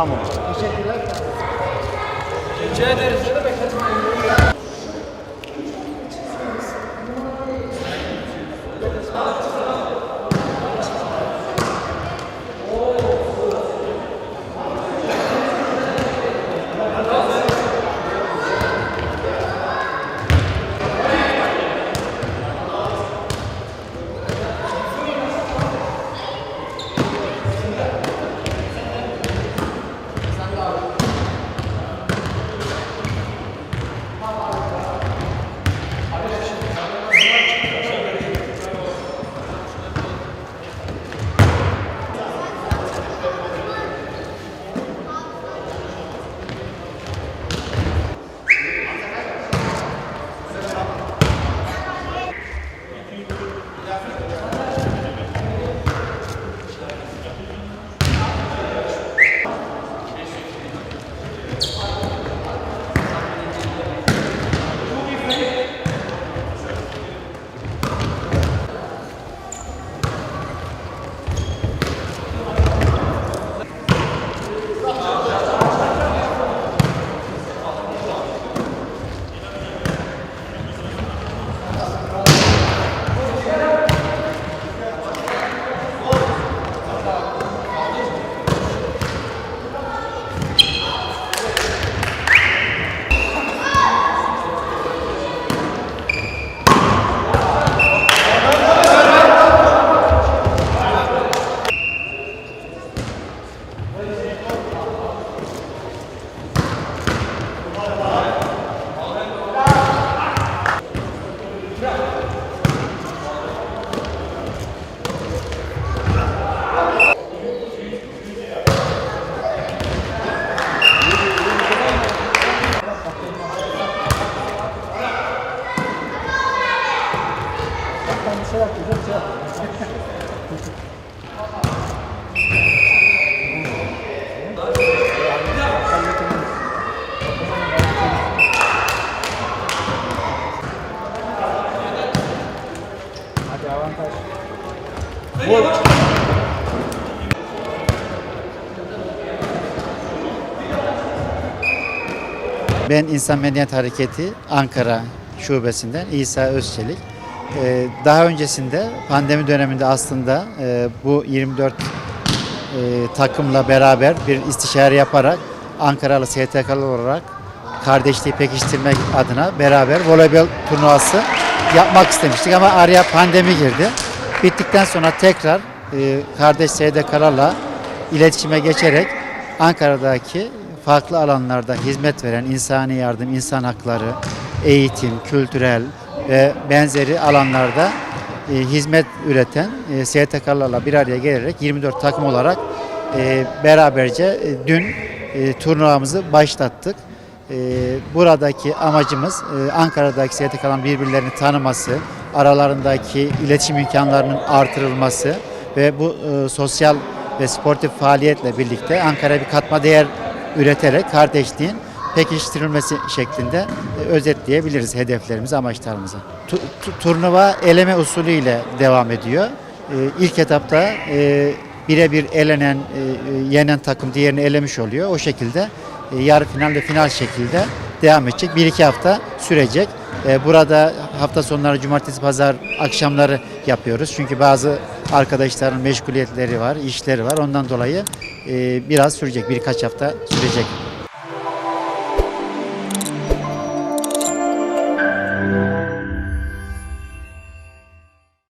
Tamam. Teşekkürler. Rica ederiz. Ne demek? Hadi avantaj. Ben İnsan Medeniyet Hareketi Ankara Şubesi'nden İsa Özçelik. Ee, Daha öncesinde pandemi döneminde aslında e, bu 24 e, takımla beraber bir istişare yaparak Ankaralı STK'lı olarak kardeşliği pekiştirmek adına beraber voleybol turnuvası yapmak istemiştik ama araya pandemi girdi. Bittikten sonra tekrar e, kardeş STK'larla iletişime geçerek Ankara'daki farklı alanlarda hizmet veren insani yardım, insan hakları, eğitim, kültürel ve benzeri alanlarda e, hizmet üreten e, STK'larla bir araya gelerek 24 takım olarak e, beraberce e, dün e, turnuvamızı başlattık. E, buradaki amacımız e, Ankara'daki STK'ların birbirlerini tanıması, aralarındaki iletişim imkanlarının artırılması ve bu e, sosyal ve sportif faaliyetle birlikte Ankara'ya bir katma değer üreterek kardeşliğin pekiştirilmesi şeklinde e, özetleyebiliriz hedeflerimizi, amaçlarımızı. Tu- tu- turnuva eleme usulüyle devam ediyor. E, ilk etapta e, birebir elenen, yenen takım diğerini elemiş oluyor. O şekilde yarı final ve final şekilde devam edecek. Bir iki hafta sürecek. Burada hafta sonları, cumartesi, pazar akşamları yapıyoruz. Çünkü bazı arkadaşların meşguliyetleri var, işleri var. Ondan dolayı biraz sürecek, birkaç hafta sürecek.